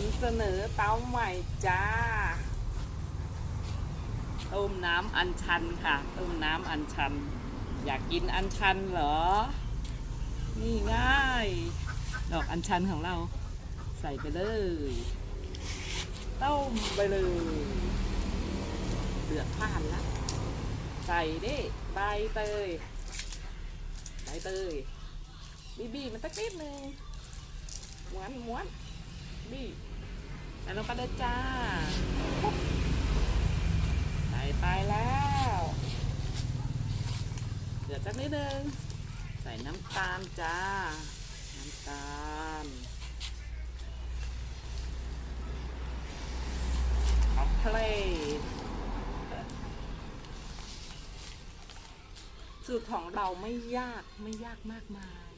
ำเสนอเต้าใหม่จ้า ต้มน้ำอัญชันค่ะ ต้มน้ำอัญชัน อยากกินอัญชันเหรอ นี่ง่าย ดอกอัญชันของเรา ใส่ไปเลย ต้มไปเลยเดือดพล่านแล้วใส่ดิใบเตยใบเตยบีบีมันสักนิดนึงม้วนม้วน บีใส่ลงไปเลยจ้าปุ๊บใส่ไปแล้วเดือดสักนิดนึง ใส่น้ำตาลจ้า น้ำตาลเอาเพลทสูตรของเราไม่ยากไม่ยากมากมาย